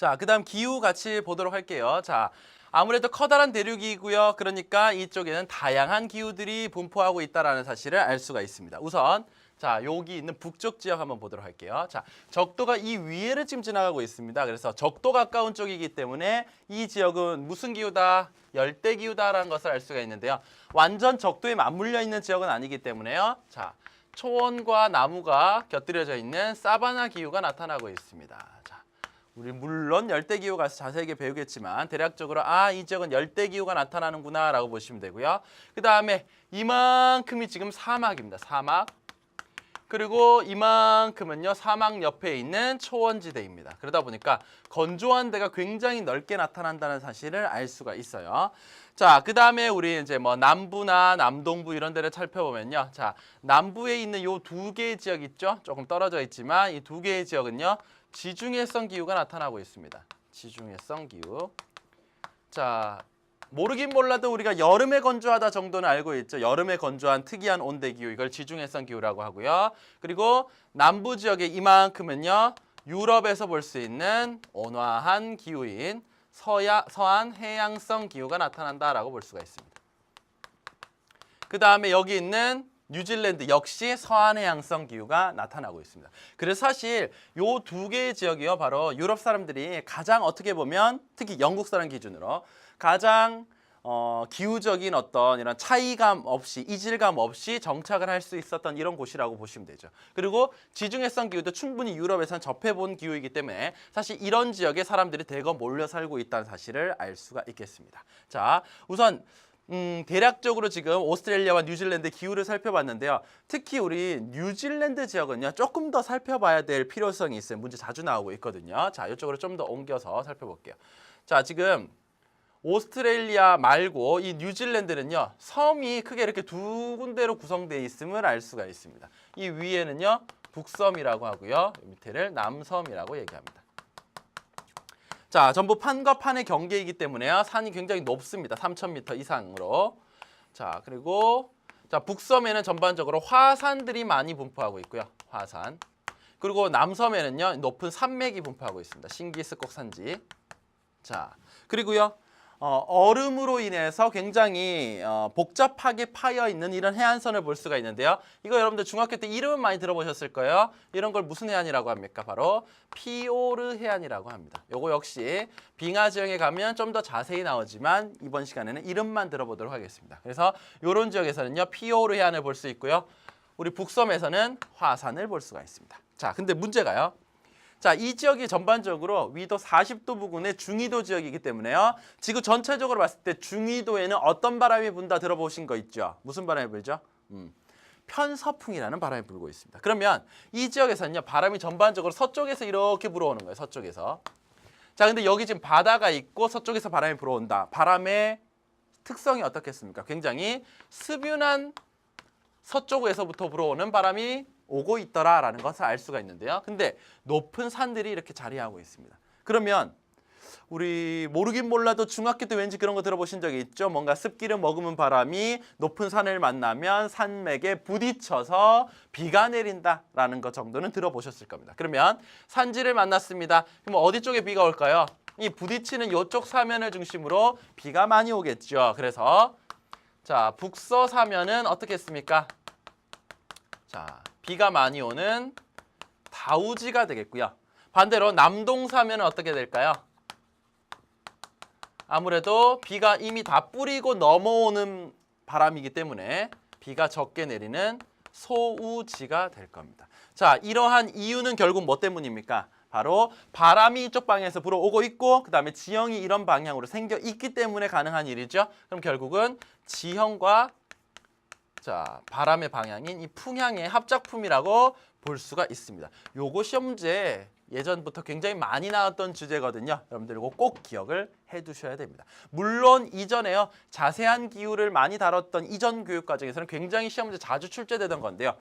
자, 그 다음 기후 같이 보도록 할게요. 자, 아무래도 커다란 대륙이고요. 그러니까 이쪽에는 다양한 기후들이 분포하고 있다라는 사실을 알 수가 있습니다. 우선 자, 여기 있는 북쪽 지역 한번 보도록 할게요. 자, 적도가 이 위에를 지금 지나가고 있습니다. 그래서 적도 가까운 쪽이기 때문에 이 지역은 무슨 기후다? 열대 기후다라는 것을 알 수가 있는데요. 완전 적도에 맞물려 있는 지역은 아니기 때문에요. 자, 초원과 나무가 곁들여져 있는 사바나 기후가 나타나고 있습니다. 자, 우리 물론 열대 기후 가서 자세하게 배우겠지만 대략적으로 아 이 지역은 열대 기후가 나타나는구나 라고 보시면 되고요. 그 다음에 이만큼이 지금 사막입니다. 사막. 그리고 이만큼은요 사막 옆에 있는 초원지대입니다. 그러다 보니까 건조한 데가 굉장히 넓게 나타난다는 사실을 알 수가 있어요. 자, 그 다음에 우리 이제 뭐 남부나 남동부 이런 데를 살펴보면요. 자, 남부에 있는 요 두 개의 지역 있죠? 조금 떨어져 있지만 이 두 개의 지역은요 지중해성 기후가 나타나고 있습니다. 지중해성 기후. 자, 모르긴 몰라도 우리가 여름에 건조하다 정도는 알고 있죠. 여름에 건조한 특이한 온대 기후 이걸 지중해성 기후라고 하고요. 그리고 남부 지역의 이만큼은요. 유럽에서 볼 수 있는 온화한 기후인 서야, 서한 해양성 기후가 나타난다라고 볼 수가 있습니다. 그 다음에 여기 있는 뉴질랜드 역시 서한해양성 기후가 나타나고 있습니다. 그래서 사실 요 두 개의 지역이요 바로 유럽 사람들이 가장 어떻게 보면 특히 영국 사람 기준으로 가장 어, 기후적인 어떤 이런 차이감 없이 이질감 없이 정착을 할 수 있었던 이런 곳이라고 보시면 되죠. 그리고 지중해성 기후도 충분히 유럽에서는 접해본 기후이기 때문에 사실 이런 지역에 사람들이 대거 몰려 살고 있다는 사실을 알 수가 있겠습니다. 자, 우선 음, 대략적으로 지금 오스트레일리아와 뉴질랜드 기후를 살펴봤는데요. 특히 우리 뉴질랜드 지역은요, 조금 더 살펴봐야 될 필요성이 있어요. 문제 자주 나오고 있거든요. 자, 이쪽으로 좀 더 옮겨서 살펴볼게요. 자, 지금 오스트레일리아 말고 이 뉴질랜드는요, 섬이 크게 이렇게 두 군데로 구성되어 있음을 알 수가 있습니다. 이 위에는요, 북섬이라고 하고요, 밑에를 남섬이라고 얘기합니다. 자, 전부 판과 판의 경계이기 때문에요. 산이 굉장히 높습니다. 3,000m 이상으로. 자, 그리고 자, 북섬에는 전반적으로 화산들이 많이 분포하고 있고요. 화산. 그리고 남섬에는요. 높은 산맥이 분포하고 있습니다. 신기스곡 산지. 자, 그리고요. 어, 얼음으로 인해서 굉장히 어, 복잡하게 파여 있는 이런 해안선을 볼 수가 있는데요. 이거 여러분들 중학교 때 이름은 많이 들어보셨을 거예요. 이런 걸 무슨 해안이라고 합니까? 바로 피오르 해안이라고 합니다. 요거 역시 빙하 지형에 가면 좀 더 자세히 나오지만 이번 시간에는 이름만 들어보도록 하겠습니다. 그래서 이런 지역에서는요. 피오르 해안을 볼 수 있고요. 우리 북섬에서는 화산을 볼 수가 있습니다. 자, 근데 문제가요. 자, 이 지역이 전반적으로 위도 40도 부근의 중위도 지역이기 때문에요. 지구 전체적으로 봤을 때 중위도에는 어떤 바람이 분다 들어보신 거 있죠? 무슨 바람이 불죠? 음, 편서풍이라는 바람이 불고 있습니다. 그러면 이 지역에서는요, 바람이 전반적으로 서쪽에서 이렇게 불어오는 거예요. 서쪽에서. 자, 근데 여기 지금 바다가 있고 서쪽에서 바람이 불어온다. 바람의 특성이 어떻겠습니까? 굉장히 습윤한 서쪽에서부터 불어오는 바람이 오고 있더라라는 것을 알 수가 있는데요. 근데 높은 산들이 이렇게 자리하고 있습니다. 그러면 우리 모르긴 몰라도 중학교 때 왠지 그런 거 들어보신 적이 있죠? 뭔가 습기를 머금은 바람이 높은 산을 만나면 산맥에 부딪혀서 비가 내린다라는 것 정도는 들어보셨을 겁니다. 그러면 산지를 만났습니다. 그럼 어디 쪽에 비가 올까요? 이 부딪히는 이쪽 사면을 중심으로 비가 많이 오겠죠. 그래서 자 북서 사면은 어떻겠습니까? 자 비가 많이 오는 다우지가 되겠고요. 반대로 남동 사면은 어떻게 될까요? 아무래도 비가 이미 다 뿌리고 넘어오는 바람이기 때문에 비가 적게 내리는 소우지가 될 겁니다. 자, 이러한 이유는 결국 뭐 때문입니까? 바로 바람이 이쪽 방향에서 불어오고 있고 그 다음에 지형이 이런 방향으로 생겨 있기 때문에 가능한 일이죠. 그럼 결국은 지형과 자, 바람의 방향인 이 풍향의 합작품이라고 볼 수가 있습니다. 요거 시험 문제 예전부터 굉장히 많이 나왔던 주제거든요. 여러분들 이거 꼭 기억을 해 두셔야 됩니다. 물론 이전에요. 자세한 기후를 많이 다뤘던 이전 교육 과정에서는 굉장히 시험 문제 자주 출제되던 건데요.